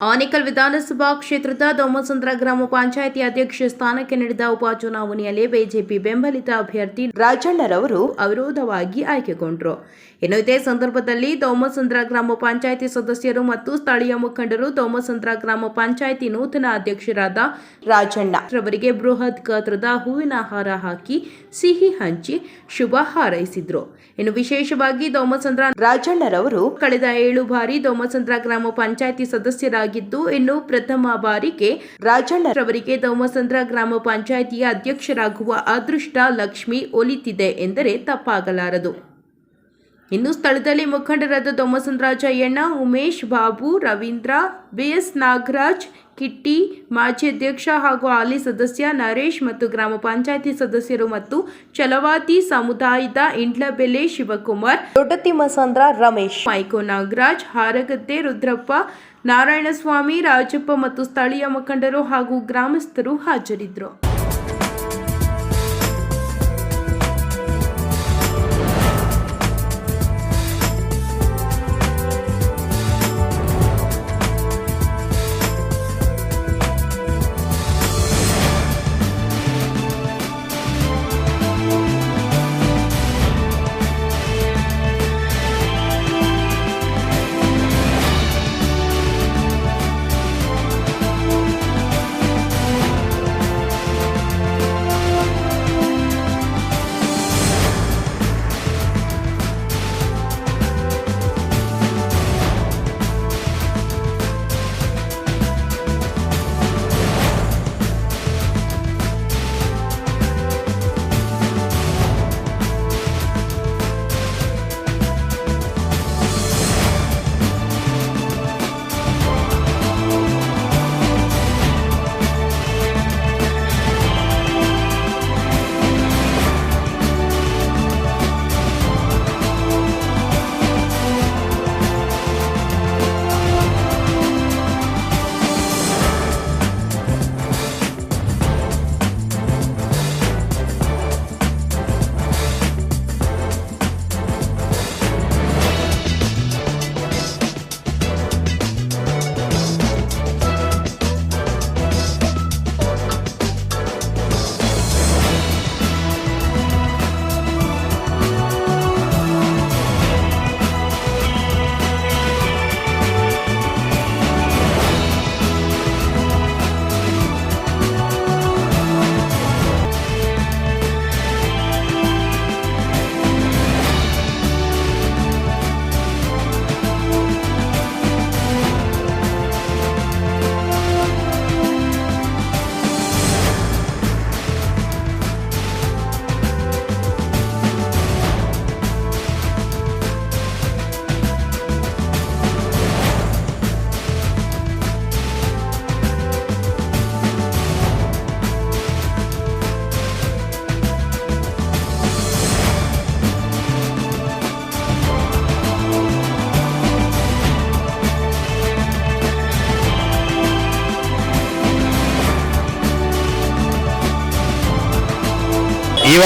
ಆನೇಕಲ್ ವಿಧಾನಸಭಾ ಕ್ಷೇತ್ರದ ದೊಮ್ಮಸಂದ್ರ ಗ್ರಾಮ ಪಂಚಾಯಿತಿ ಅಧ್ಯಕ್ಷ ಸ್ಥಾನಕ್ಕೆ ನಡೆದ ಉಪಚುನಾವಣೆಯಲ್ಲಿ ಬಿಜೆಪಿ ಬೆಂಬಲಿತ ಅಭ್ಯರ್ಥಿ ರಾಜಣ್ಣರವರು ಅವಿರೋಧವಾಗಿ ಆಯ್ಕೆಗೊಂಡರು. ಇನ್ನು ಇದೇ ಸಂದರ್ಭದಲ್ಲಿ ದೊಮ್ಮಸಂದ್ರ ಗ್ರಾಮ ಪಂಚಾಯಿತಿ ಸದಸ್ಯರು ಮತ್ತು ಸ್ಥಳೀಯ ಮುಖಂಡರು ದೊಮ್ಮಸಂದ್ರ ಗ್ರಾಮ ಪಂಚಾಯಿತಿ ನೂತನ ಅಧ್ಯಕ್ಷರಾದ ರಾಜಣ್ಣ ಅವರಿಗೆ ಬೃಹತ್ ಗಾತ್ರದ ಹೂವಿನ ಹಾರ ಹಾಕಿ ಸಿಹಿ ಹಂಚಿ ಶುಭ ಹಾರೈಸಿದ್ರು. ಇನ್ನು ವಿಶೇಷವಾಗಿ ದೊಮ್ಮಸಂದ್ರ ರಾಜಣ್ಣರವರು ಕಳೆದ ಏಳು ಬಾರಿ ದೊಮ್ಮಸಂದ್ರ ಗ್ರಾಮ ಪಂಚಾಯಿತಿ ಸದಸ್ಯರಾಗಿದ್ದು ಇನ್ನು ಪ್ರಥಮ ಬಾರಿಗೆ ರಾಜಣ್ಣರವರಿಗೆ ದೋಮಸಂದ್ರ ಗ್ರಾಮ ಪಂಚಾಯಿತಿಯ ಅಧ್ಯಕ್ಷರಾಗುವ ಅದೃಷ್ಟ ಲಕ್ಷ್ಮಿ ಒಲಿತಿದೆ ಎಂದರೆ ತಪ್ಪಾಗಲಾರದು. ಇನ್ನು ಸ್ಥಳದಲ್ಲಿ ಮುಖಂಡರಾದ ದೊಮ್ಮಸಂದ್ರಾಜಯ್ಯಣ್ಣ ಉಮೇಶ್ ಬಾಬು, ರವೀಂದ್ರ, ಬಿಎಸ್ ನಾಗರಾಜ್, ಕಿಟ್ಟಿ, ಮಾಜಿ ಅಧ್ಯಕ್ಷ ಹಾಗೂ ಹಾಲಿ ಸದಸ್ಯ ನರೇಶ್ ಮತ್ತು ಗ್ರಾಮ ಪಂಚಾಯಿತಿ ಸದಸ್ಯರು ಮತ್ತು ಚಲವಾತಿ ಸಮುದಾಯದ ಇಂಡ್ಲಬೆಲೆ ಶಿವಕುಮಾರ್, ದೊಡ್ಡತಿಮ್ಮಸಂದ್ರ ರಮೇಶ್, ಮೈಕೋ ನಾಗರಾಜ್, ಹಾರಗದ್ದೆ ರುದ್ರಪ್ಪ ನಾರಾಯಣಸ್ವಾಮಿ ರಾಜಪ್ಪ ಮತ್ತು ಸ್ಥಳೀಯ ಮುಖಂಡರು ಹಾಗೂ ಗ್ರಾಮಸ್ಥರು ಹಾಜರಿದ್ದರು.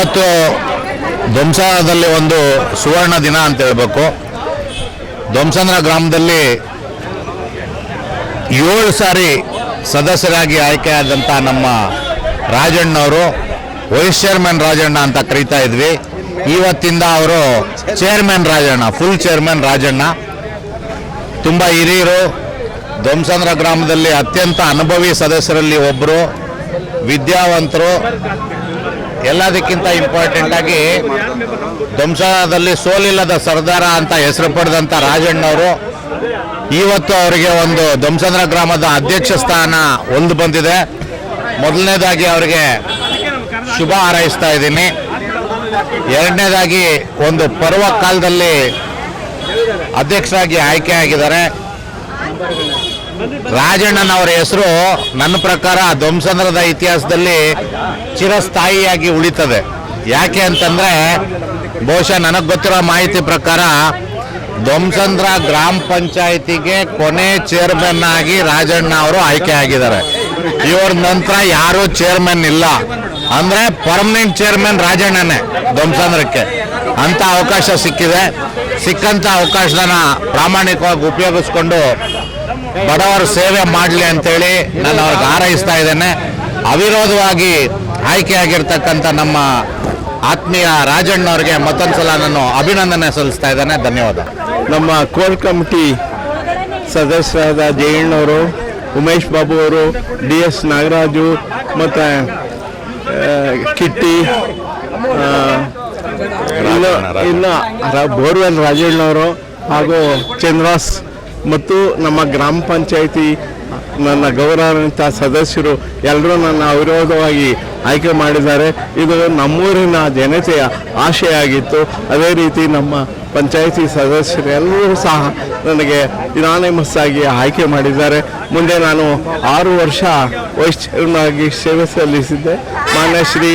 ಇವತ್ತು ಧ್ವಂಸದಲ್ಲಿ ಒಂದು ಸುವರ್ಣ ದಿನ ಅಂತ ಹೇಳಬೇಕು. ಧ್ವಂಸಂದ್ರ ಗ್ರಾಮದಲ್ಲಿ ಏಳು ಸಾರಿ ಸದಸ್ಯರಾಗಿ ಆಯ್ಕೆಯಾದಂಥ ನಮ್ಮ ರಾಜಣ್ಣವರು ವೈಸ್ ಚೇರ್ಮನ್ ರಾಜಣ್ಣ ಅಂತ ಕರೀತಾ ಇದ್ವಿ. ಇವತ್ತಿಂದ ಅವರು chairman Rajanna full chairman Rajanna. ತುಂಬ ಹಿರಿಯರು ಧ್ವಂಸಂದ್ರ ಗ್ರಾಮದಲ್ಲಿ ಅತ್ಯಂತ ಅನುಭವಿ ಸದಸ್ಯರಲ್ಲಿ ಒಬ್ಬರು ವಿದ್ಯಾವಂತರು ಎಲ್ಲದಕ್ಕಿಂತ ಇಂಪಾರ್ಟೆಂಟ್ ಆಗಿ ಧ್ವಂಸದಲ್ಲಿ ಸೋಲಿಲ್ಲದ ಸರ್ದಾರ ಅಂತ ಹೆಸರು ಪಡೆದಂಥ ರಾಜಣ್ಣವರು, ಇವತ್ತು ಅವರಿಗೆ ಒಂದು ಧ್ವಂಸಂದ್ರ ಗ್ರಾಮದ ಅಧ್ಯಕ್ಷ ಸ್ಥಾನ ಒಂದು ಬಂದಿದೆ. ಮೊದಲನೇದಾಗಿ ಅವರಿಗೆ ಶುಭ ಹಾರೈಸ್ತಾ ಇದ್ದೀನಿ. ಎರಡನೇದಾಗಿ ಒಂದು ಪರ್ವ ಕಾಲದಲ್ಲಿ ಅಧ್ಯಕ್ಷರಾಗಿ ಆಯ್ಕೆ ಆಗಿದ್ದಾರೆ. ರಾಜಣ್ಣನವರ ಹೆಸರು ನನ್ನ ಪ್ರಕಾರ ಧ್ವಂಸಂದ್ರದ ಇತಿಹಾಸದಲ್ಲಿ ಚಿರಸ್ಥಾಯಿಯಾಗಿ ಉಳಿತದೆ. ಯಾಕೆ ಅಂತಂದ್ರೆ, ಬಹುಶಃ ನನಗೆ ಗೊತ್ತಿರೋ ಮಾಹಿತಿ ಪ್ರಕಾರ ಧ್ವಂಸಂದ್ರ ಗ್ರಾಮ ಪಂಚಾಯಿತಿಗೆ ಕೊನೆ ಚೇರ್ಮನ್ ಆಗಿ ರಾಜಣ್ಣ ಅವರು ಆಯ್ಕೆ ಆಗಿದ್ದಾರೆ. ಇವ್ರ ನಂತರ ಯಾರು ಚೇರ್ಮನ್ ಇಲ್ಲ. ಅಂದ್ರೆ ಪರ್ಮನೆಂಟ್ ಚೇರ್ಮನ್ ರಾಜಣ್ಣನೇ ಧ್ವಂಸಂದ್ರಕ್ಕೆ. ಅಂತ ಅವಕಾಶ ಸಿಕ್ಕಿದೆ. ಸಿಕ್ಕಂತ ಅವಕಾಶನ ಪ್ರಾಮಾಣಿಕವಾಗಿ ಉಪಯೋಗಿಸ್ಕೊಂಡು ಬಡವರ ಸೇವೆ ಮಾಡಲಿ ಅಂತೇಳಿ ನಾನು ಅವ್ರಿಗೆ ಹಾರೈಸ್ತಾ ಇದ್ದೇನೆ. ಅವಿರೋಧವಾಗಿ ಆಯ್ಕೆಯಾಗಿರ್ತಕ್ಕಂಥ ನಮ್ಮ ಆತ್ಮೀಯ ರಾಜಣ್ಣವ್ರಿಗೆ ಮತ್ತೊಂದು ಸಲ ನಾನು ಅಭಿನಂದನೆ ಸಲ್ಲಿಸ್ತಾ ಇದ್ದೇನೆ. ಧನ್ಯವಾದ. ನಮ್ಮ ಕೋರ್ ಕಮಿಟಿ ಸದಸ್ಯರಾದ ಜಯಣ್ಣವರು, ಉಮೇಶ್ ಬಾಬು ಅವರು ಡಿ ಎಸ್ ನಾಗರಾಜು ಮತ್ತು ಕಿಟ್ಟಿ ಇನ್ನು ಬೋರ್ವೆಲ್ ರಾಜಣ್ಣವರು ಹಾಗೂ ಚಂದ್ರಾಸ್ ಮತ್ತು ನಮ್ಮ ಗ್ರಾಮ ಪಂಚಾಯಿತಿ, ನನ್ನ ಗೌರವಾನ್ವಿತ ಸದಸ್ಯರು ಎಲ್ಲರೂ ನನ್ನ ಅವಿರೋಧವಾಗಿ ಆಯ್ಕೆ ಮಾಡಿದ್ದಾರೆ. ಇದು ನಮ್ಮೂರಿನ ಜನತೆಯ ಆಶೆಯಾಗಿತ್ತು. ಅದೇ ರೀತಿ ನಮ್ಮ ಪಂಚಾಯಿತಿ ಸದಸ್ಯರೆಲ್ಲರೂ ಸಹ ನನಗೆ ಇನಾನಿಮಸ್ ಆಗಿ ಆಯ್ಕೆ ಮಾಡಿದ್ದಾರೆ. ಮುಂದೆ ನಾನು ಆರು ವರ್ಷ ವೈಸ್ ಚೇರ್ಮನ್ ಆಗಿ ಸೇವೆ ಸಲ್ಲಿಸಿದ್ದೆ. ಮಾನ್ಯ ಶ್ರೀ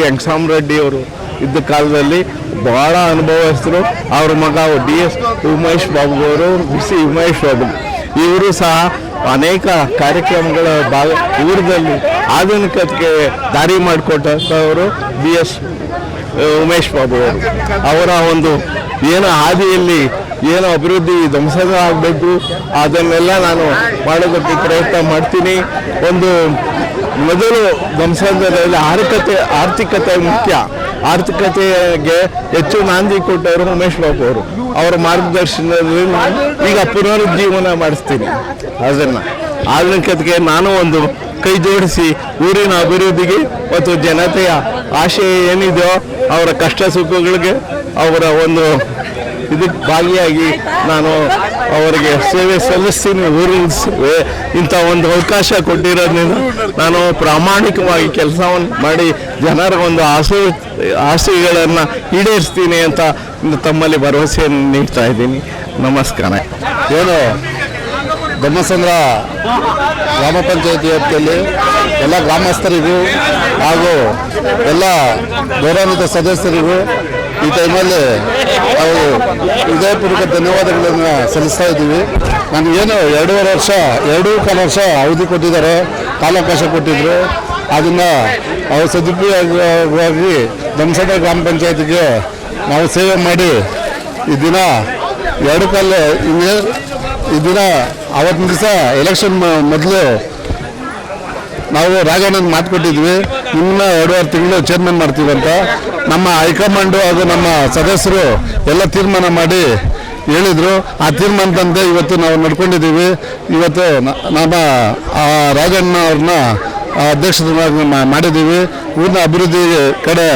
ರೆಡ್ಡಿ ಅವರು ಇದ್ದ ಕಾಲದಲ್ಲಿ ಬಹಳ ಅನುಭವಸ್ಥರು. ಅವ್ರ ಮಗ ಡಿ ಎಸ್ ಉಮೇಶ್ ಬಾಬು ಅವರು ಬಿಸಿ ಉಮೇಶ್ ಬಾಬು. ಇವರು ಸಹ ಅನೇಕ ಕಾರ್ಯಕ್ರಮಗಳ ಭಾಗ, ಊರದಲ್ಲಿ ಆಧುನಿಕತೆಗೆ ದಾರಿ ಮಾಡಿಕೊಟ್ಟವರು ಬಿ ಎಸ್ ಉಮೇಶ್ ಬಾಬು ಅವರು. ಅವರ ಒಂದು ಏನೋ ಹಾದಿಯಲ್ಲಿ ಏನೋ ಅಭಿವೃದ್ಧಿ ಧ್ವಂಸದ ಆಗಬೇಕು, ಅದನ್ನೆಲ್ಲ ನಾನು ಮಾಡೋದಕ್ಕೆ ಪ್ರಯತ್ನ ಮಾಡ್ತೀನಿ. ಒಂದು ಮೊದಲು ಧ್ವಂಸದಲ್ಲಿ ಆರ್ಥಿಕತೆ ಆರ್ಥಿಕತೆ ಮುಖ್ಯ. ಆರ್ಥಿಕತೆಗೆ ಹೆಚ್ಚು ನಾಂದಿ ಕೊಟ್ಟವರು ಉಮೇಶ್ ಬಾಬು ಅವರು. ಅವರ ಮಾರ್ಗದರ್ಶನದಲ್ಲಿ ಈಗ ಪುನರುಜ್ಜೀವನ ಮಾಡಿಸ್ತೀನಿ. ಅದನ್ನು ಆಧುನಿಕತೆಗೆ ನಾನು ಒಂದು ಕೈ ಜೋಡಿಸಿ ಊರಿನ ಅಭಿವೃದ್ಧಿಗೆ ಮತ್ತು ಜನತೆಯ ಆಶಯ ಏನಿದೆಯೋ ಅವರ ಕಷ್ಟ ಸುಖಗಳಿಗೆ ಅವರ ಒಂದು ಇದಕ್ಕೆ ಭಾಗಿಯಾಗಿ ನಾನು ಅವರಿಗೆ ಸೇವೆ ಸಲ್ಲಿಸ್ತೀನಿ ಊರಿನ ಇಂಥ ಒಂದು ಅವಕಾಶ ಕೊಟ್ಟಿರೋದ್ರಿಂದ ನಾನು ಪ್ರಾಮಾಣಿಕವಾಗಿ ಕೆಲಸವನ್ನು ಮಾಡಿ ಜನರ ಒಂದು ಆಸೆ, ಆಸೆಗಳನ್ನು ಈಡೇರಿಸ್ತೀನಿ ಅಂತ ತಮ್ಮಲ್ಲಿ ಭರವಸೆಯನ್ನು ನೀಡ್ತಾ ಇದ್ದೀನಿ. ನಮಸ್ಕಾರ. ಏನು? ಧರ್ಮಸಂದ್ರ ಗ್ರಾಮ ಪಂಚಾಯತಿ ವ್ಯಾಪ್ತಿಯಲ್ಲಿ ಎಲ್ಲ ಗ್ರಾಮಸ್ಥರಿಗೂ ಹಾಗೂ ಎಲ್ಲ ಗೌರವಾನ್ವಿತ ಸದಸ್ಯರಿಗೂ ಈ ಟೈಮಲ್ಲಿ ನಾವು ಹೃದಯಪೂರ್ವಕ ಧನ್ಯವಾದಗಳನ್ನು ಸಲ್ಲಿಸ್ತಾ ಇದ್ದೀವಿ. ನನಗೇನು ಎರಡೂವರೆ ವರ್ಷ, ಎರಡೂ ಕಾಲ ವರ್ಷ ಅವಧಿ ಕೊಟ್ಟಿದ್ದಾರೆ, ಕಾಲಾವಕಾಶ ಕೊಟ್ಟಿದ್ದರು ಅದನ್ನು ಅವರು ಸದುಪಯೋಗವಾಗಿ ಧರ್ಮಸಂದ್ರ ಗ್ರಾಮ ಪಂಚಾಯತಿಗೆ ನಾವು ಸೇವೆ ಮಾಡಿ ಈ ದಿನ ಎರಡು ಕಾಲ ಹಿಂಗೆ ಈ ದಿನ ಅವತ್ತಿನ ದಿವಸ ಎಲೆಕ್ಷನ್ ಮೊದಲು ನಾವು ರಾಜಣ್ಣನ ಮಾತು ಕೊಟ್ಟಿದ್ವಿ. ಇನ್ನ ಎರಡೂವರೆ ತಿಂಗಳು ಚೇರ್ಮನ್ ಮಾಡ್ತೀವಿ ಅಂತ. ನಮ್ಮ ಹೈಕಮಾಂಡು ಹಾಗೂ ನಮ್ಮ ಸದಸ್ಯರು ಎಲ್ಲ ತೀರ್ಮಾನ ಮಾಡಿ ಹೇಳಿದ್ರು. ಆ ತೀರ್ಮಾನದಂತೆ ಇವತ್ತು ನಾವು ನಡ್ಕೊಂಡಿದ್ದೀವಿ. ಇವತ್ತು ನಮ್ಮ ರಾಜಣ್ಣ ಅವ್ರನ್ನ ಅಧ್ಯಕ್ಷರನ್ನಾಗಿ ಮಾಡಿದ್ದೀವಿ. ಊರಿನ ಅಭಿವೃದ್ಧಿ ಕಡೆ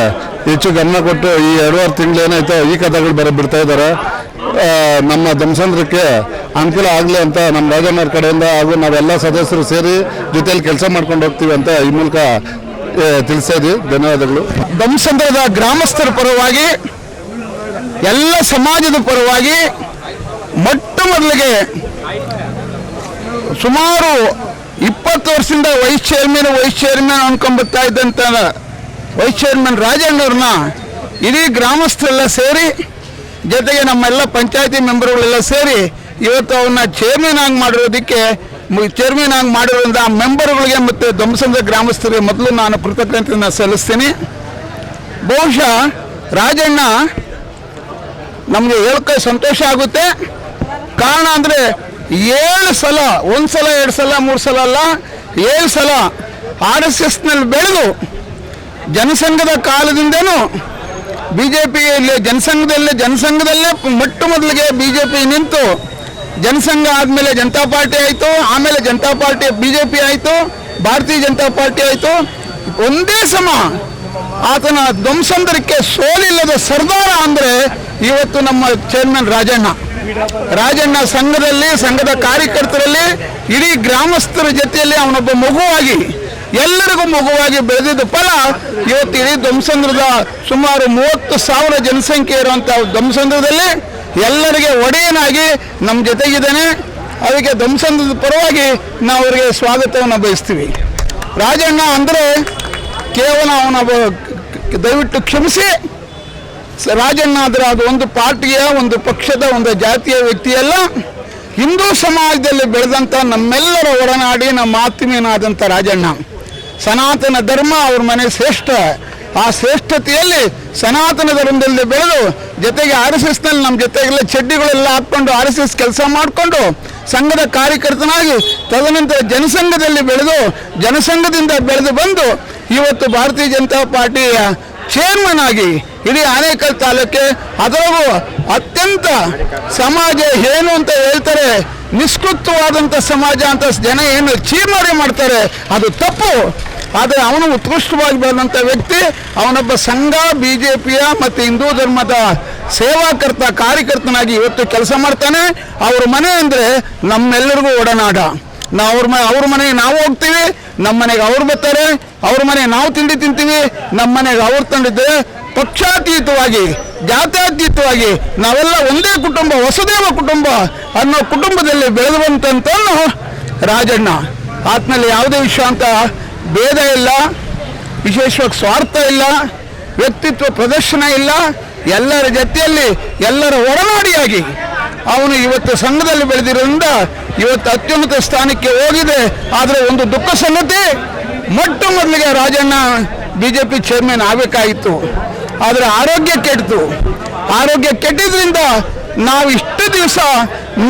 ಹೆಚ್ಚು ಗಮನ ಕೊಟ್ಟು ಈ ಎರಡೂವರೆ ತಿಂಗಳು ಏನಾಯ್ತೋ ಈ ಕಥೆಗಳು ಬರ ಬಿಡ್ತಾ ಇದ್ದಾರೆ. ನಮ್ಮ ಜನಸಂದ್ರಕ್ಕೆ ಅನುಕೂಲ ಆಗಲಿ ಅಂತ ನಮ್ಮ ರಾಜಣ್ಣವ್ರ ಕಡೆಯಿಂದ ಹಾಗೂ ನಾವೆಲ್ಲ ಸದಸ್ಯರು ಸೇರಿ ಜೊತೆಯಲ್ಲಿ ಕೆಲಸ ಮಾಡ್ಕೊಂಡು ಹೋಗ್ತೀವಿ ಅಂತ ಈ ಮೂಲಕ ತಿಳಿಸ್ತಾ ಧನ್ಯವಾದಗಳು. ದಂಸಂದ್ರದ ಗ್ರಾಮಸ್ಥರ ಪರವಾಗಿ, ಎಲ್ಲ ಸಮಾಜದ ಪರವಾಗಿ ಮೊಟ್ಟ ಮೊದಲಿಗೆ ಸುಮಾರು ಇಪ್ಪತ್ತು ವರ್ಷದಿಂದ ವೈಸ್ ಚೇರ್ಮನ್ ವೈಸ್ ಚೇರ್ಮನ್ ಅನ್ಕೊಂಡ್ಬರ್ತಾ ಇದ್ದಂತ ವೈಸ್ ಚೇರ್ಮನ್ ರಾಜಣ್ಣವ್ರನ್ನ ಇಡೀ ಗ್ರಾಮಸ್ಥರೆಲ್ಲ ಸೇರಿ ಜೊತೆಗೆ ನಮ್ಮೆಲ್ಲ ಪಂಚಾಯತಿ ಮೆಂಬರ್ಗಳೆಲ್ಲ ಸೇರಿ ಇವತ್ತು ಅವನ್ನ ಚೇರ್ಮನ್ ಆಗಿ ಮಾಡಿರೋದಕ್ಕೆ ಚೇರ್ಮನ್ ಆಗಿ ಮಾಡಿರೋದ್ರಿಂದ ಆ ಮೆಂಬರ್ಗಳಿಗೆ ಮತ್ತು ಧ್ವಂಸಂದ ಗ್ರಾಮಸ್ಥರಿಗೆ ಮೊದಲು ನಾನು ಕೃತಜ್ಞತೆಯನ್ನು ಸಲ್ಲಿಸ್ತೀನಿ. ಬಹುಶಃ ರಾಜಣ್ಣ ನಮಗೆ ಹೇಳಕ್ಕೆ ಸಂತೋಷ ಆಗುತ್ತೆ. ಕಾರಣ ಅಂದರೆ ಏಳು ಸಲ, ಒಂದು ಸಲ, ಎರಡು ಸಲ, ಮೂರು ಸಲ ಅಲ್ಲ, ಏಳು ಸಲ ಆರ್ ಎಸ್ ಎಸ್ನಲ್ಲಿ ಬೆಳೆದು ಜನಸಂಘದ ಕಾಲದಿಂದನೂ ಬಿ ಜೆ ಪಿಯಲ್ಲಿ ಜನಸಂಘದಲ್ಲೇ ಜನಸಂಘದಲ್ಲೇ ಮೊಟ್ಟ ಮೊದಲಿಗೆ ಬಿ ಜೆ ಪಿ ನಿಂತು ಜನಸಂಘ ಆದಮೇಲೆ ಜನತಾ ಪಾರ್ಟಿ ಆಯಿತು, ಆಮೇಲೆ Janata party B J P ಆಯಿತು, ಭಾರತೀಯ ಜನತಾ ಪಾರ್ಟಿ ಆಯಿತು. ಒಂದೇ ಸಮ ಆತನ ಧ್ವಂಸಂದರಕ್ಕೆ ಸೋಲಿಲ್ಲದ ಸರ್ದಾರ ಅಂದರೆ ಇವತ್ತು ನಮ್ಮ ಚೇರ್ಮನ್ ರಾಜಣ್ಣ. ರಾಜಣ್ಣ ಸಂಘದಲ್ಲಿ, ಸಂಘದ ಕಾರ್ಯಕರ್ತರಲ್ಲಿ, ಇಡೀ ಗ್ರಾಮಸ್ಥರ ಜೊತೆಯಲ್ಲಿ ಅವನೊಬ್ಬ ಮಗುವಾಗಿ ಎಲ್ಲರಿಗೂ ಮಗುವಾಗಿ ಬೆಳೆದಿದ್ದ ಫಲ ಇವತ್ತು ಇಡೀ ಧ್ವಂಸಂದ್ರದ ಸುಮಾರು ಮೂವತ್ತು ಸಾವಿರ ಜನಸಂಖ್ಯೆ ಇರುವಂಥ ಧ್ವಂಸಂದ್ರದಲ್ಲಿ ಎಲ್ಲರಿಗೆ ಒಡೆಯನಾಗಿ ನಮ್ಮ ಜೊತೆಗಿದ್ದಾನೆ. ಅದಕ್ಕೆ ಧ್ವಂಸಂದ್ರದ ಪರವಾಗಿ ನಾವು ಅವರಿಗೆ ಸ್ವಾಗತವನ್ನು ಬಯಸ್ತೀವಿ. ರಾಜಣ್ಣ ಅಂದರೆ ಕೇವಲ ಅವನ ದಯವಿಟ್ಟು ಕ್ಷಮಿಸಿ. ರಾಜಣ್ಣ ಆದರೆ ಅದು ಒಂದು ಪಾರ್ಟಿಯ, ಒಂದು ಪಕ್ಷದ, ಒಂದು ಜಾತಿಯ ವ್ಯಕ್ತಿಯಲ್ಲ ಹಿಂದೂ ಸಮಾಜದಲ್ಲಿ ಬೆಳೆದಂಥ ನಮ್ಮೆಲ್ಲರ ಒಡನಾಡಿ ನಮ್ಮ ಆತ್ಮೀಯನಾದಂಥ ರಾಜಣ್ಣ. ಸನಾತನ ಧರ್ಮ ಅವ್ರ ಮನೆ ಶ್ರೇಷ್ಠ. ಆ ಶ್ರೇಷ್ಠತೆಯಲ್ಲಿ ಸನಾತನ ಧರ್ಮದಲ್ಲಿ ಬೆಳೆದು, ಜೊತೆಗೆ ಆರ್ ಎಸ್ ಎಸ್ನಲ್ಲಿ ನಮ್ಮ ಜೊತೆಗೆಲ್ಲ ಚಡ್ಡಿಗಳೆಲ್ಲ ಹಾಕ್ಕೊಂಡು ಆರ್ ಎಸ್ ಎಸ್ ಕೆಲಸ ಮಾಡಿಕೊಂಡು ಸಂಘದ ಕಾರ್ಯಕರ್ತನಾಗಿ ತದನಂತರ ಜನಸಂಘದಲ್ಲಿ ಬೆಳೆದು, ಜನಸಂಘದಿಂದ ಬೆಳೆದು ಬಂದು ಇವತ್ತು ಭಾರತೀಯ ಜನತಾ ಪಾರ್ಟಿಯ ಚೇರ್ಮನ್ ಆಗಿ ಇಡೀ ಆನೇಕಲ್ ತಾಲೂಕೆ ಅದರಲ್ಲೂ ಅತ್ಯಂತ ಸಮಾಜ ಏನು ಅಂತ ಹೇಳ್ತಾರೆ ನಿಷ್ಕೃತವಾದಂಥ ಸಮಾಜ ಅಂತ ಜನ ಏನು ಚೀಮಾರಿ ಮಾಡ್ತಾರೆ, ಅದು ತಪ್ಪು. ಆದರೆ ಅವನು ಉತ್ಕೃಷ್ಟವಾಗಿ ಬಂದಂಥ ವ್ಯಕ್ತಿ, ಅವನೊಬ್ಬ ಸಂಘ ಬಿ ಜೆ ಪಿಯ ಮತ್ತು ಹಿಂದೂ ಧರ್ಮದ ಸೇವಾಕರ್ತ, ಕಾರ್ಯಕರ್ತನಾಗಿ ಇವತ್ತು ಕೆಲಸ ಮಾಡ್ತಾನೆ. ಅವ್ರ ಮನೆ ಅಂದರೆ ನಮ್ಮೆಲ್ಲರಿಗೂ ಒಡನಾಡ ನಾವು ಅವ್ರ ಮನೆ, ಅವ್ರ ಮನೆಗೆ ನಾವು ಹೋಗ್ತೀವಿ, ನಮ್ಮ ಮನೆಗೆ ಅವ್ರು ಬರ್ತಾರೆ. ಅವ್ರ ಮನೆಗೆ ನಾವು ತಿಂಡಿ ತಿಂತೀವಿ, ನಮ್ಮ ಮನೆಗೆ ಅವ್ರು ತಂದಿದ್ದರೆ ಪಕ್ಷಾತೀತವಾಗಿ, ಜಾತ್ಯಾತೀತವಾಗಿ ನಾವೆಲ್ಲ ಒಂದೇ ಕುಟುಂಬ ಹೊಸದೇವ ಕುಟುಂಬ ಅನ್ನೋ ಕುಟುಂಬದಲ್ಲಿ ಬೆಳೆದು ಬಂತಂತನು ರಾಜಣ್ಣ. ಆತ್ನಲ್ಲಿ ಯಾವುದೇ ವಿಷಯ ಅಂತ ಭೇದ ಇಲ್ಲ, ವಿಶೇಷವಾಗಿ ಸ್ವಾರ್ಥ ಇಲ್ಲ, ವ್ಯಕ್ತಿತ್ವ ಪ್ರದರ್ಶನ ಇಲ್ಲ, ಎಲ್ಲರ ಜೊತೆಯಲ್ಲಿ ಎಲ್ಲರ ಒಡನಾಡಿಯಾಗಿ ಅವನು ಇವತ್ತು ಸಂಘದಲ್ಲಿ ಬೆಳೆದಿರೋದ್ರಿಂದ ಇವತ್ತು ಅತ್ಯುನ್ನತ ಸ್ಥಾನಕ್ಕೆ ಹೋಗಿದೆ. ಆದರೆ ಒಂದು ದುಃಖ ಸಂಗತಿ, ಮೊಟ್ಟ ಮೊದಲಿಗೆ Rajanna B J P chairman ಆಗಬೇಕಾಗಿತ್ತು ಆದರೆ ಆರೋಗ್ಯ ಕೆಟ್ಟಿತು ಆರೋಗ್ಯ ಕೆಟ್ಟಿದ್ರಿಂದ ನಾವು ಇಷ್ಟು ದಿವಸ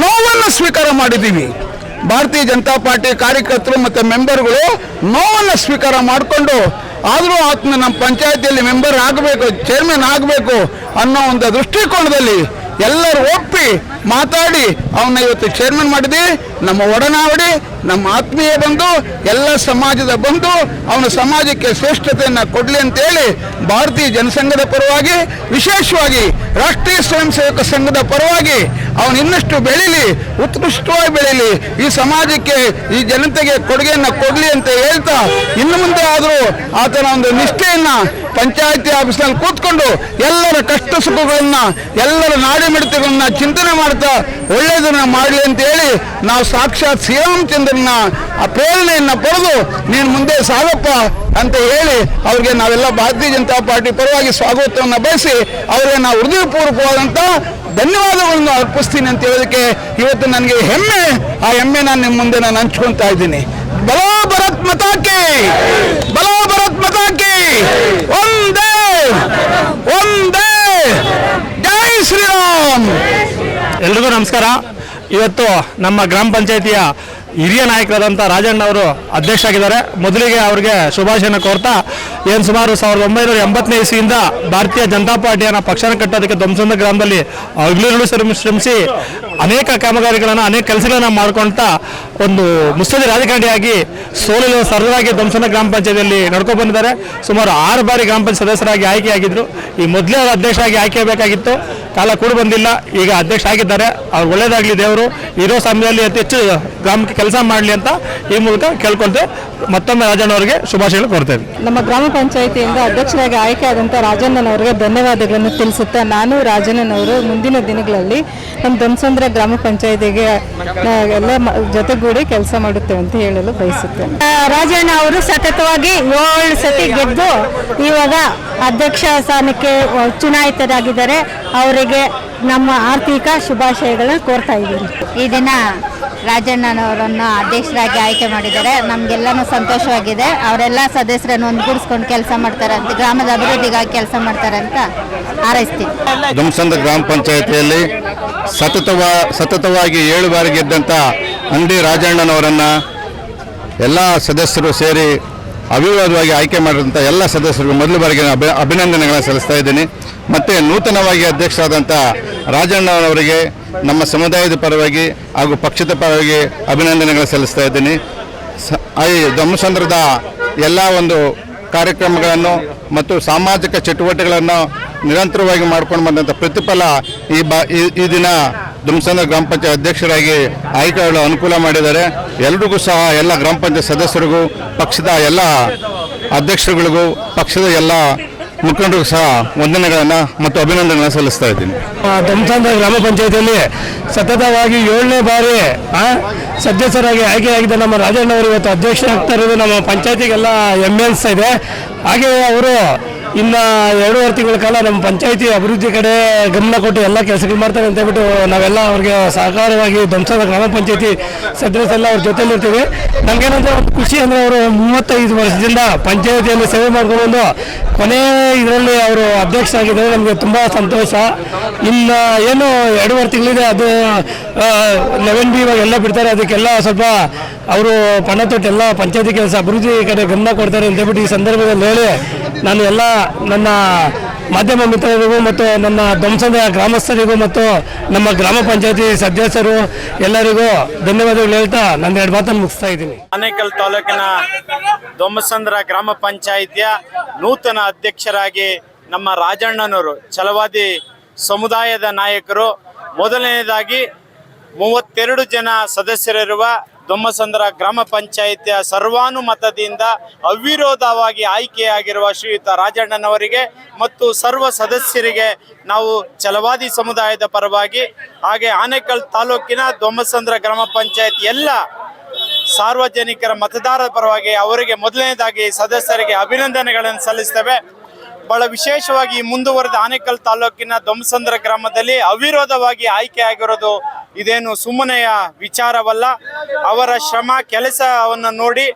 ನೋವನ್ನು ಸ್ವೀಕಾರ ಮಾಡಿದ್ದೀವಿ. ಭಾರತೀಯ ಜನತಾ ಪಾರ್ಟಿ ಕಾರ್ಯಕರ್ತರು ಮತ್ತು ಮೆಂಬರ್ಗಳು ನೋವನ್ನು ಸ್ವೀಕಾರ ಮಾಡಿಕೊಂಡು, ಆದರೂ ಆತ್ಮ ನಮ್ಮ ಪಂಚಾಯತಿಯಲ್ಲಿ ಮೆಂಬರ್ ಆಗಬೇಕು ಚೇರ್ಮನ್ ಆಗಬೇಕು ಅನ್ನೋ ಒಂದು ದೃಷ್ಟಿಕೋನದಲ್ಲಿ ಎಲ್ಲರೂ ಒಪ್ಪಿ ಮಾತಾಡಿ ಅವನ್ನ ಇವತ್ತು ಚೇರ್ಮನ್ ಮಾಡಿದ್ವಿ ನಮ್ಮ ಒಡನಾವಡಿ ನಮ್ಮ ಆತ್ಮೀಯ ಬಂಧು, ಎಲ್ಲ ಸಮಾಜದ ಬಂಧು, ಅವನ ಸಮಾಜಕ್ಕೆ ಶ್ರೇಷ್ಠತೆಯನ್ನು ಕೊಡಲಿ ಅಂತೇಳಿ ಭಾರತೀಯ ಜನಸಂಘದ ಪರವಾಗಿ, ವಿಶೇಷವಾಗಿ ರಾಷ್ಟ್ರೀಯ ಸ್ವಯಂ ಸೇವಕ ಸಂಘದ ಪರವಾಗಿ ಅವನು ಇನ್ನಷ್ಟು ಬೆಳೀಲಿ, ಉತ್ಕೃಷ್ಟವಾಗಿ ಬೆಳೀಲಿ, ಈ ಸಮಾಜಕ್ಕೆ, ಈ ಜನತೆಗೆ ಕೊಡುಗೆಯನ್ನು ಕೊಡಲಿ ಅಂತ ಹೇಳ್ತಾ, ಇನ್ನು ಮುಂದೆ ಆದರೂ ಆತನ ಒಂದು ನಿಷ್ಠೆಯನ್ನ ಪಂಚಾಯತಿ ಆಫೀಸ್ನಲ್ಲಿ ಕೂತ್ಕೊಂಡು ಎಲ್ಲರ ಕಷ್ಟ ಸುಖಗಳನ್ನ, ಎಲ್ಲರ ನಾಡಿ ಮಿಡಿತಗಳನ್ನ ಚಿಂತನೆ ಮಾಡ್ತಾ ಒಳ್ಳೆಯದನ್ನ ಮಾಡಲಿ ಅಂತ ಹೇಳಿ ನಾವು ಸಾಕ್ಷಾತ್ ಶ್ರೀರಾಮಚಂದ್ರನ ಆ ಪ್ರೇರಣೆಯನ್ನ ಪಡೆದು ನೀನು ಮುಂದೆ ಸಾಗಪ್ಪ ಅಂತ ಹೇಳಿ ಅವ್ರಿಗೆ ನಾವೆಲ್ಲ ಭಾರತೀಯ ಜನತಾ ಪಾರ್ಟಿ ಪರವಾಗಿ ಸ್ವಾಗತವನ್ನು ಬಯಸಿ ಅವರಿಗೆ ನಾವು ಹೃದಯಪೂರ್ವಕವಾದಂಥ ಧನ್ಯವಾದಗಳನ್ನು ಅರ್ಪಿಸ್ತೀನಿ ಅಂತ ಹೇಳೋದಕ್ಕೆ ಇವತ್ತು ನನಗೆ ಹೆಮ್ಮೆ. ಆ ಹೆಮ್ಮೆ ನಾನು ನಿಮ್ಮ ಮುಂದೆ ನಾನು ಹಂಚ್ಕೊತಾ ಇದ್ದೀನಿ. ಬಲೋ ಮತಾಕೆ ಭರತ್ ಮತಾಕೆ ಒಂದೇ! ಒಂದೇ ಜೈ ಶ್ರೀರಾಮ್ ಎಲ್ರಿಗೂ ನಮಸ್ಕಾರ. ಇವತ್ತು ನಮ್ಮ ಗ್ರಾಮ ಪಂಚಾಯಿತಿಯ ಹಿರಿಯ ನಾಯಕರಾದಂಥ ರಾಜಣ್ಣ ಅವರು ಅಧ್ಯಕ್ಷ ಆಗಿದ್ದಾರೆ ಮೊದಲಿಗೆ ಅವರಿಗೆ ಶುಭಾಶಯನ ಕೋರ್ತಾ, ಏನು ಸುಮಾರು ಸಾವಿರದ ಒಂಬೈನೂರ ಎಂಬತ್ತನೇ ಇಸಿಯಿಂದ ಭಾರತೀಯ ಜನತಾ ಪಾರ್ಟಿಯನ್ನು ಪಕ್ಷನ ಕಟ್ಟೋದಕ್ಕೆ ಧ್ವಂಸಂದ ಗ್ರಾಮದಲ್ಲಿ ಹಗಲಿರುಳು ಶ್ರಮ ಶ್ರಮಿಸಿ ಅನೇಕ ಕಾಮಗಾರಿಗಳನ್ನು, ಅನೇಕ ಕೆಲಸಗಳನ್ನು ಮಾಡ್ಕೊಳ್ತಾ ಒಂದು ಮುಸ್ತದಿ ರಾಜಕಾರಣಿಯಾಗಿ ಸೋಲಿನ ಸರಳವಾಗಿ ಧ್ವಂಸನ ಗ್ರಾಮ ಪಂಚಾಯತಿಯಲ್ಲಿ ನಡ್ಕೊಂಡು ಬಂದಿದ್ದಾರೆ. ಸುಮಾರು ಆರು ಬಾರಿ ಗ್ರಾಮ ಪಂಚಾಯತ್ ಸದಸ್ಯರಾಗಿ ಆಯ್ಕೆಯಾಗಿದ್ದರು ಈ ಮೊದಲೇ ಅವರು ಅಧ್ಯಕ್ಷರಾಗಿ ಆಯ್ಕೆ ಆಗಬೇಕಾಗಿತ್ತು. ಕಾಲ ಕೂಡ ಬಂದಿಲ್ಲ. ಈಗ ಅಧ್ಯಕ್ಷ ಆಗಿದ್ದಾರೆ. ಅವ್ರು ಒಳ್ಳೇದಾಗಲಿ ದೇವರು. ಇರೋ ಸಮಯದಲ್ಲಿ ಅತಿ ಹೆಚ್ಚು ಗ್ರಾಮಕ್ಕೆ ಕೆಲಸ ಮಾಡಲಿ ಅಂತ ಈ ಮೂಲಕ ಕೇಳ್ಕೊಳ್ತೆ ಮತ್ತೊಮ್ಮೆ ರಾಜಣ್ಣ ಅವರಿಗೆ ಶುಭಾಶಯಗಳು ಕೊಡ್ತೇವೆ ನಮ್ಮ ಗ್ರಾಮ ಪಂಚಾಯಿತಿಯಿಂದ ಅಧ್ಯಕ್ಷರಾಗಿ ಆಯ್ಕೆಯಾದಂಥ ರಾಜಣ್ಣನವರಿಗೆ ಧನ್ಯವಾದಗಳನ್ನು ತಿಳಿಸುತ್ತಾ ನಾನು ರಾಜಣ್ಣನವರು ಮುಂದಿನ ದಿನಗಳಲ್ಲಿ ನಮ್ಮ ಧನ್ಸಂದ್ರ ಗ್ರಾಮ ಪಂಚಾಯತಿಗೆ ಎಲ್ಲ ಜೊತೆಗೂಡಿ ಕೆಲಸ ಮಾಡುತ್ತೇವೆ ಅಂತ ಹೇಳಲು ಬಯಸುತ್ತೇನೆ. ರಾಜಣ್ಣ ಅವರು ಸತತವಾಗಿ ಏಳು ಸತಿ ಗೆದ್ದು ಇವಾಗ ಅಧ್ಯಕ್ಷ ಸ್ಥಾನಕ್ಕೆ ಚುನಾಯಿತರಾಗಿದ್ದಾರೆ. ಅವರಿಗೆ ನಮ್ಮ ಆರ್ಥಿಕ ಶುಭಾಶಯಗಳನ್ನು ಕೋರ್ತಾ ಇದ್ದೀನಿ. ಈ ದಿನ ರಾಜಣ್ಣನವರನ್ನು ಅಧ್ಯಕ್ಷರಾಗಿ ಆಯ್ಕೆ ಮಾಡಿದ್ದಾರೆ. ನಮಗೆಲ್ಲನೂ ಸಂತೋಷವಾಗಿದೆ. ಅವರೆಲ್ಲ ಸದಸ್ಯರನ್ನು ಒಂದುಗೂಡಿಸ್ಕೊಂಡು ಕೆಲಸ ಮಾಡ್ತಾರೆ ಅಂತ ಗ್ರಾಮದ ಅಭಿವೃದ್ಧಿಗಾಗಿ ಕೆಲಸ ಮಾಡ್ತಾರೆ ಅಂತ ಹಾರೈಸ್ತೀನಿ. ದುಮ್ಸಂದ್ರ ಗ್ರಾಮ ಪಂಚಾಯತಿಯಲ್ಲಿ ಸತತವ ಸತತವಾಗಿ ಏಳು ಬಾರಿ ಗೆದ್ದಂಥ ಅಂಡಿ ರಾಜಣ್ಣನವರನ್ನು ಎಲ್ಲ ಸದಸ್ಯರು ಸೇರಿ ಅವಿವಾದವಾಗಿ ಆಯ್ಕೆ ಮಾಡಿದಂಥ ಎಲ್ಲ ಸದಸ್ಯರಿಗೂ ಮೊದಲ ಬಾರಿಗೆ ಅಭಿ, ಅಭಿನಂದನೆಗಳನ್ನು ಸಲ್ಲಿಸ್ತಾ ಇದ್ದೀನಿ. ಮತ್ತು ನೂತನವಾಗಿ ಅಧ್ಯಕ್ಷರಾದಂಥ ರಾಜಣ್ಣನವರಿಗೆ ನಮ್ಮ ಸಮುದಾಯದ ಪರವಾಗಿ ಹಾಗೂ ಪಕ್ಷದ ಪರವಾಗಿ ಅಭಿನಂದನೆಗಳನ್ನು ಸಲ್ಲಿಸ್ತಾ ಇದ್ದೀನಿ. ಸ ಈ ಧಮ್ಮಸಂದ್ರದ ಎಲ್ಲ ಒಂದು ಕಾರ್ಯಕ್ರಮಗಳನ್ನು ಮತ್ತು ಸಾಮಾಜಿಕ ಚಟುವಟಿಕೆಗಳನ್ನು ನಿರಂತರವಾಗಿ ಮಾಡ್ಕೊಂಡು ಬಂದಂಥ ಪ್ರತಿಫಲ ಈ ಬಾ ಈ ದಿನ ದುಮ್ಸಂದ್ರ ಗ್ರಾಮ ಪಂಚಾಯತ್ ಅಧ್ಯಕ್ಷರಾಗಿ ಆಯ್ಕೆಗಳು ಅನುಕೂಲ ಮಾಡಿದ್ದಾರೆ. ಎಲ್ರಿಗೂ ಸಹ ಎಲ್ಲ ಗ್ರಾಮ ಪಂಚಾಯತ್ ಸದಸ್ಯರಿಗೂ, ಪಕ್ಷದ ಎಲ್ಲ ಅಧ್ಯಕ್ಷರುಗಳಿಗೂ, ಪಕ್ಷದ ಎಲ್ಲ ಮುಖಂಡರಿಗೂ ಸಹ ವಂದನೆಗಳನ್ನು ಮತ್ತು ಅಭಿನಂದನೆಗಳನ್ನು ಸಲ್ಲಿಸ್ತಾ ಇದ್ದೀನಿ. ಧಮ್ಸಂದ್ರ ಗ್ರಾಮ ಪಂಚಾಯತಿಯಲ್ಲಿ ಸತತವಾಗಿ ಏಳನೇ ಬಾರಿ ಸದಸ್ಯರಾಗಿ ಆಯ್ಕೆಯಾಗಿದ್ದ ನಮ್ಮ ರಾಜಣ್ಣವರು ಇವತ್ತು ಅಧ್ಯಕ್ಷರಾಗ್ತಾ ಇರೋದು ನಮ್ಮ ಪಂಚಾಯತಿಗೆಲ್ಲ ಹೆಮ್ಮೆ ಅನಿಸ್ತಾ ಇದೆ. ಹಾಗೆ ಅವರು ಇನ್ನು ಎರಡೂವರೆ ತಿಂಗಳ ಕಾಲ ನಮ್ಮ ಪಂಚಾಯಿತಿ ಅಭಿವೃದ್ಧಿ ಕಡೆ ಗಮನ ಕೊಟ್ಟು ಎಲ್ಲ ಕೆಲಸಗಳು ಮಾಡ್ತಾರೆ ಅಂತ ಹೇಳ್ಬಿಟ್ಟು ನಾವೆಲ್ಲ ಅವ್ರಿಗೆ ಸಹಕಾರವಾಗಿ ಧ್ವಂಸದ ಗ್ರಾಮ ಪಂಚಾಯತಿ ಸದಸ್ಯರೆಲ್ಲ ಅವ್ರ ಜೊತೆಲಿ ಇರ್ತೀವಿ. ನಮಗೇನಂದ್ರೆ ಒಂದು ಖುಷಿ ಅಂದರೆ ಅವರು ಮೂವತ್ತೈದು ವರ್ಷದಿಂದ ಪಂಚಾಯತಿಯಲ್ಲಿ ಸೇವೆ ಮಾಡ್ಕೊಂಡು ಕೊನೆ ಇದರಲ್ಲಿ ಅವರು ಅಧ್ಯಕ್ಷ ಆಗಿದ್ದಾರೆ. ನಮಗೆ ತುಂಬ ಸಂತೋಷ. ಇನ್ನು ಏನು ಎರಡೂವರೆ ತಿಂಗಳಿದೆ, ಅದು ಲೆವೆನ್ ಬಿ ಇವಾಗ ಎಲ್ಲ ಬಿಡ್ತಾರೆ. ಅದಕ್ಕೆಲ್ಲ ಸ್ವಲ್ಪ ಅವರು ಪಣ ತೊಟ್ಟು ಎಲ್ಲ ಪಂಚಾಯತಿ ಕೆಲಸ ಅಭಿವೃದ್ಧಿ ಕಡೆ ಗಮನ ಕೊಡ್ತಾರೆ ಅಂತ ಹೇಳ್ಬಿಟ್ಟು ಈ ಸಂದರ್ಭದಲ್ಲಿ ಹೇಳಿ ನಾನು ಎಲ್ಲ ನನ್ನ ಮಾಧ್ಯಮ ಮಿತ್ರರಿಗೂ ಮತ್ತು ನನ್ನ ಧ್ವಂಸದ ಗ್ರಾಮಸ್ಥರಿಗೂ ಮತ್ತು ನಮ್ಮ ಗ್ರಾಮ ಪಂಚಾಯತಿ ಸದಸ್ಯರು ಎಲ್ಲರಿಗೂ ಧನ್ಯವಾದಗಳು ಹೇಳ್ತಾ ನನ್ನ ಎರಡು ಮಾತನ್ನು ಮುಗಿಸ್ತಾ ಇದ್ದೀನಿ. ಆನೇಕಲ್ ತಾಲೂಕಿನ ದೊಮ್ಮಸಂದ್ರ ಗ್ರಾಮ ಪಂಚಾಯಿತಿಯ ನೂತನ ಅಧ್ಯಕ್ಷರಾಗಿ ನಮ್ಮ ರಾಜಣ್ಣನವರು, ಛಲವಾದಿ ಸಮುದಾಯದ ನಾಯಕರು ಮೊದಲನೆಯದಾಗಿ ಮೂವತ್ತೆರಡು ಜನ ಸದಸ್ಯರಿರುವ ದೊಮ್ಮಸಂದ್ರ ಗ್ರಾಮ ಪಂಚಾಯಿತಿಯ ಸರ್ವಾನುಮತದಿಂದ ಅವಿರೋಧವಾಗಿ ಆಯ್ಕೆಯಾಗಿರುವ ಶ್ರೀಯುತ ರಾಜಣ್ಣನವರಿಗೆ ಮತ್ತು ಸರ್ವ ಸದಸ್ಯರಿಗೆ ನಾವು ಛಲವಾದಿ ಸಮುದಾಯದ ಪರವಾಗಿ ಹಾಗೆ ಆನೇಕಲ್ ತಾಲೂಕಿನ ದೊಮ್ಮಸಂದ್ರ ಗ್ರಾಮ ಪಂಚಾಯತ್ ಎಲ್ಲ ಸಾರ್ವಜನಿಕರ ಮತದಾರರ ಪರವಾಗಿ ಅವರಿಗೆ ಮೊದಲನೇದಾಗಿ ಸದಸ್ಯರಿಗೆ ಅಭಿನಂದನೆಗಳನ್ನು ಸಲ್ಲಿಸ್ತೇವೆ. ಬಹಳ ವಿಶೇಷವಾಗಿ ಮುಂದುವರೆದ ಆನೇಕಲ್ ತಾಲೂಕಿನ ದೊಮ್ಮಸಂದ್ರ ಗ್ರಾಮದಲ್ಲಿ ಅವಿರೋಧವಾಗಿ ಆಯ್ಕೆ ಆಗಿರೋದು ಇದೇನು ಸುಮ್ಮನೆಯ ವಿಚಾರವಲ್ಲ. ಅವರ ಶ್ರಮ, ಕೆಲಸವನ್ನು ನೋಡಿ,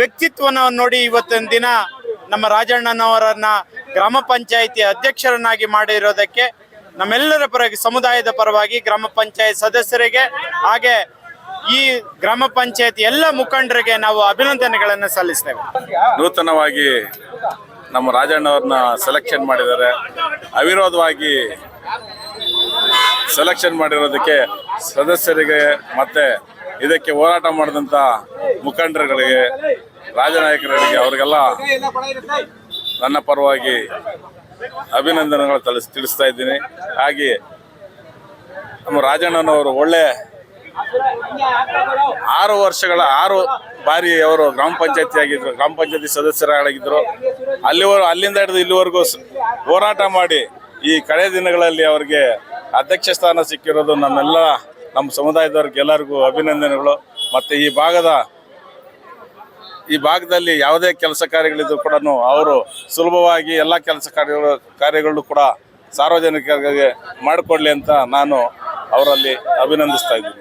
ವ್ಯಕ್ತಿತ್ವವನ್ನು ನೋಡಿ ಇವತ್ತಿನ ದಿನ ನಮ್ಮ ರಾಜಣ್ಣನವರನ್ನ ಗ್ರಾಮ ಪಂಚಾಯಿತಿ ಅಧ್ಯಕ್ಷರನ್ನಾಗಿ ಮಾಡಿರೋದಕ್ಕೆ ನಮ್ಮೆಲ್ಲರ ಪರವಾಗಿ, ಸಮುದಾಯದ ಪರವಾಗಿ, ಗ್ರಾಮ ಪಂಚಾಯತ್ ಸದಸ್ಯರಿಗೆ, ಹಾಗೆ ಈ ಗ್ರಾಮ ಪಂಚಾಯತ್ ಎಲ್ಲ ಮುಖಂಡರಿಗೆ ನಾವು ಅಭಿನಂದನೆಗಳನ್ನು ಸಲ್ಲಿಸ್ತೇವೆ. ನೂತನವಾಗಿ ನಮ್ಮ ರಾಜಣ್ಣವ್ರನ್ನ ಸೆಲೆಕ್ಷನ್ ಮಾಡಿದ್ದಾರೆ. ಅವಿರೋಧವಾಗಿ ಸೆಲೆಕ್ಷನ್ ಮಾಡಿರೋದಕ್ಕೆ ಸದಸ್ಯರಿಗೆ ಮತ್ತೆ ಇದಕ್ಕೆ ಹೋರಾಟ ಮಾಡಿದಂಥ ಮುಖಂಡರುಗಳಿಗೆ, ರಾಜನಾಯಕರಿಗೆ ಅವರಿಗೆಲ್ಲ ನನ್ನ ಪರವಾಗಿ ಅಭಿನಂದನೆಗಳು ತಿಳಿಸ್ ತಿಳಿಸ್ತಾ ಇದ್ದೀನಿ. ಹಾಗೆ ನಮ್ಮ ರಾಜಣ್ಣನವರು ಒಳ್ಳೆ ಆರು ವರ್ಷಗಳ ಆರು ಬಾರಿ ಅವರು ಗ್ರಾಮ ಪಂಚಾಯತಿ ಆಗಿದ್ರು, ಗ್ರಾಮ ಪಂಚಾಯತಿ ಸದಸ್ಯರಾಗಿದ್ದರು ಅಲ್ಲಿವರೆಗೂ ಅಲ್ಲಿಂದ ಹಿಡಿದು ಇಲ್ಲಿವರೆಗೂ ಹೋರಾಟ ಮಾಡಿ ಈ ಕಳೆದ ದಿನಗಳಲ್ಲಿ ಅವರಿಗೆ ಅಧ್ಯಕ್ಷ ಸ್ಥಾನ ಸಿಕ್ಕಿರೋದು ನಮ್ಮೆಲ್ಲ, ನಮ್ಮ ಸಮುದಾಯದವ್ರಿಗೆ ಎಲ್ಲರಿಗೂ ಅಭಿನಂದನೆಗಳು. ಮತ್ತು ಈ ಭಾಗದ, ಈ ಭಾಗದಲ್ಲಿ ಯಾವುದೇ ಕೆಲಸ ಕಾರ್ಯಗಳಿದ್ರು ಕೂಡ ಅವರು ಸುಲಭವಾಗಿ ಎಲ್ಲ ಕೆಲಸ ಕಾರ್ಯಗಳು ಕಾರ್ಯಗಳು ಕೂಡ ಸಾರ್ವಜನಿಕರಿಗೆ ಮಾಡಿಕೊಡ್ಲಿ ಅಂತ ನಾನು ಅವರಲ್ಲಿ ಅಭಿನಂದಿಸ್ತಾ ಇದ್ದೀನಿ.